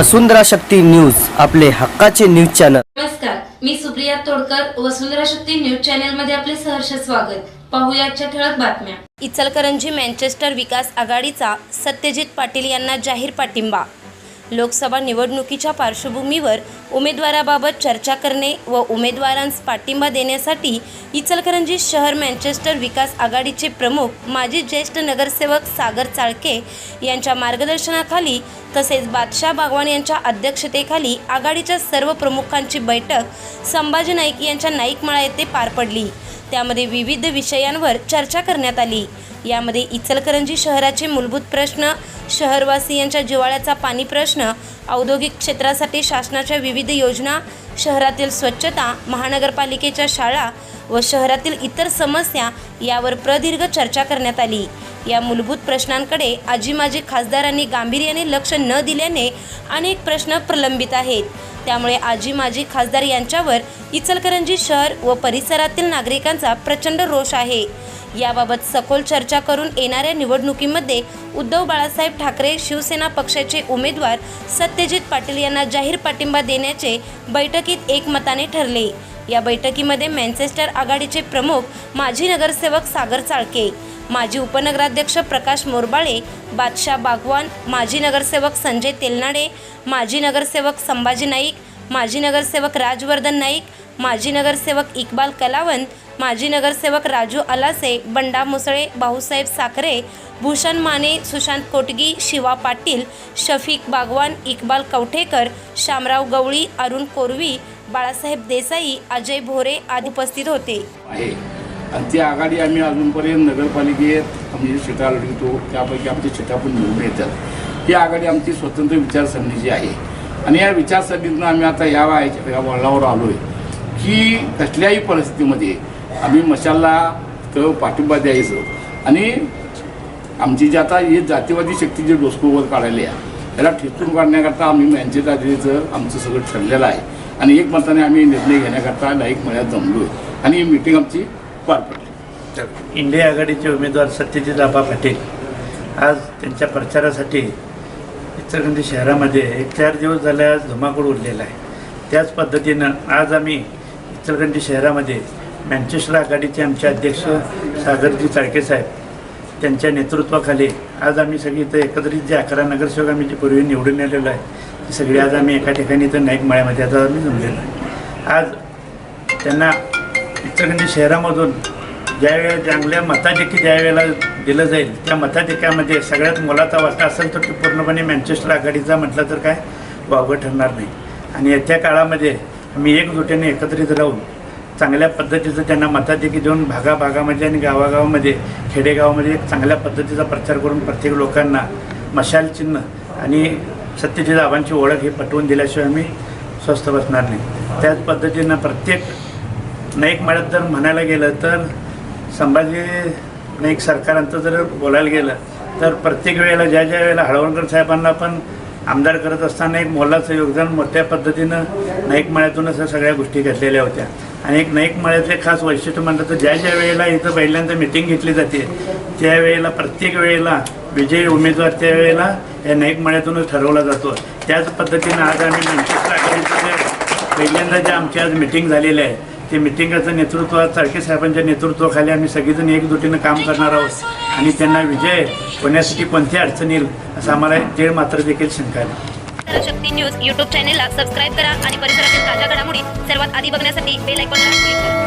वसुंधरा Shakti news आपले हक्काचे news channel. नमस्कार मी सुप्रिया तोडकर वसुंधरा शक्ती न्यूज चॅनलमध्ये आपले सहर्ष स्वागत. पाहूया आजच्या ठळक बातम्या. इचलकरंजी मँचेस्टर विकास आघाडीचा सत्यजित पाटील यांना जाहीर पाठिंबा. लोकसभा निवडणुकीच्या पार्श्वभूमीवर उमेदवाराबाबत चर्चा करणे व उमेदवारांस पाठिंबा देण्यासाठी इचलकरंजी शहर मँचेस्टर विकास आघाडीचे प्रमुख माजी ज्येष्ठ नगरसेवक सागर चाळके यांच्या मार्गदर्शनाखाली तसेच बादशाह बागवान यांच्या अध्यक्षतेखाली आघाडीच्या सर्व प्रमुखांची बैठक संभाजी नाईक यांच्या नाईकमाळा येथे पार पडली. त्यामध्ये विविध विषयांवर चर्चा करण्यात आली. यामध्ये इचलकरंजी शहराचे मूलभूत प्रश्न शहरवासियांच्या जिवाळ्याचा पाणी प्रश्न औद्योगिक क्षेत्रासाठी शासनाच्या विविध योजना शहरातील स्वच्छता महानगरपालिकेच्या शाळा व शहरातील इतर समस्या यावर प्रदीर्घ चर्चा करण्यात आली. या मूलभूत प्रश्नांकडे आजी माजी खासदारांनी गांभीर्याने लक्ष न दिल्याने अनेक प्रश्न प्रलंबित आहेत. त्यामुळे आजी माजी खासदार यांच्यावर इचलकरंजी शहर व परिसरातील नागरिकांचा प्रचंड रोष आहे. याबाबत सखोल चर्चा करून येणाऱ्या निवडणुकीमध्ये उद्धव बाळासाहेब ठाकरे शिवसेना पक्षाचे उमेदवार सत्यजित पाटील यांना जाहीर पाठिंबा देण्याचे बैठकीत एकमताने ठरले. या बैठकीमध्ये मँचेस्टर आघाडीचे प्रमुख माजी नगरसेवक सागर चाळके माजी उपनगराध्यक्ष प्रकाश मोरबाळे बादशाह बागवान माजी नगरसेवक संजय तेलनाडे माजी नगरसेवक संभाजी नाईक माजी नगरसेवक राजवर्धन नाईक माजी नगरसेवक इक्बाल कलावंत माजी नगरसेवक राजू अलासे बंडा मुसळे भाऊसाहेब साखरे भूषण माने सुशांत कोटगी शिवा पाटील शफीक बागवान इक्बाल कवठेकर शामराव गवळी अरुण कोरवी बाळासाहेब देसाई अजय भोरे आदी उपस्थित होते. आहे. आणि ती आघाडी आम्ही अजूनपर्यंत नगरपालिकेत आम्ही शिटा लढवितो. त्यापैकी आमची शिटा पण निवडून येतात. ही आघाडी आमची स्वतंत्र विचारसरणीची आहे. आणि या विचारसरणीतनं आम्ही आता या या वळणावर आलो आहे की कसल्याही परिस्थितीमध्ये आम्ही मशालला तर पाठिंबा द्यायचं. आणि आमची जी आता ही जातीवादी शक्ती जी डोसकोवर काढायली आहे त्याला ठेचून काढण्याकरता आम्ही मॅनचेस्टर आमचं सगळं ठरलेलं आहे. आणि एकमताने आम्ही निर्णय घेण्याकरता लाईक मळ्यात जमलो आणि ही मीटिंग आमची पार पडली. इंडिया आघाडीचे उमेदवार सत्यजित आबा पाटील आज त्यांच्या प्रचारासाठी इचलकरंजी शहरामध्ये एक चार दिवस झाले आज धुमाकूळ उरलेला आहे. त्याच पद्धतीनं आज आम्ही इचलकरंजी शहरामध्ये मँचेस्टर आघाडीचे आमचे अध्यक्ष सागरजी चाळके साहेब त्यांच्या नेतृत्वाखाली आज आम्ही सगळी इथं एकत्रित जे अकरा नगरसेवक आम्ही जे पूर्वी निवडून आलेलो आहे सगळे आज आम्ही एका ठिकाणी इथं नाईक माळ्यामध्ये आता आम्ही जमलेलो आहे. आज त्यांना इचलकरंजी शहरामधून ज्यावेळेला चांगल्या मताधिकी ज्या वेळेला दिलं जाईल त्या मताधिक्यामध्ये सगळ्यात मोलाचा वाटा असेल तर तो पूर्णपणे मँचेस्टर आघाडीचा म्हटलं तर काय? वावगं ठरणार नाही. आणि येत्या काळामध्ये आम्ही एकजुटीने एकत्रित राहून चांगल्या पद्धतीचं त्यांना मताधिकी देऊन भागाभागामध्ये आणि गावागावामध्ये खेडेगावामध्ये एक चांगल्या पद्धतीचा प्रचार करून प्रत्येक लोकांना मशाल चिन्ह आणि सत्यजित आबांची ओळख ही पटवून दिल्याशिवाय आम्ही स्वस्थ बसणार नाही. त्याच पद्धतीनं प्रत्येक नाईक मळ्यात जर म्हणायला गेलं तर संभाजी नाईक सरकारांचं जर बोलायला गेलं तर प्रत्येक वेळेला ज्या ज्या वेळेला हळवणकर साहेबांना पण आमदार करत असताना एक मोलाचं योगदान मोठ्या पद्धतीनं नाईक मळ्यातूनच या सगळ्या गोष्टी घडलेल्या होत्या. आणि एक नाईक मळ्याचं खास वैशिष्ट्य म्हणलं तर ज्या ज्या वेळेला इथं पहिल्यांदा मिटिंग घेतली जाते त्यावेळेला प्रत्येक वेळेला विजयी उमेदवार त्यावेळेला या नाईक मळ्यातूनच ठरवला जातो. त्याच पद्धतीनं आज आम्ही मँचेस्टर आघाडीचं जे पहिल्यांदा जे आमची आज मिटिंग झालेली आहे ते मिटिंगाचं नेतृत्व आज चाळके साहेबांच्या नेतृत्वाखाली आम्ही सगळेजण एकजुटीनं काम करणार आहोत. आणि त्यांना विजय होण्यासाठी कोणती अडचण येईल असं आम्हाला ते मात्र देखील शंका आहे. शक्ती न्यूज यूट्यूब चॅनेलला सबस्क्राईब करा आणि परिसरातील ताज्या घडामोडी सर्वात आधी बघण्यासाठी बेल आयकॉनला क्लिक करा.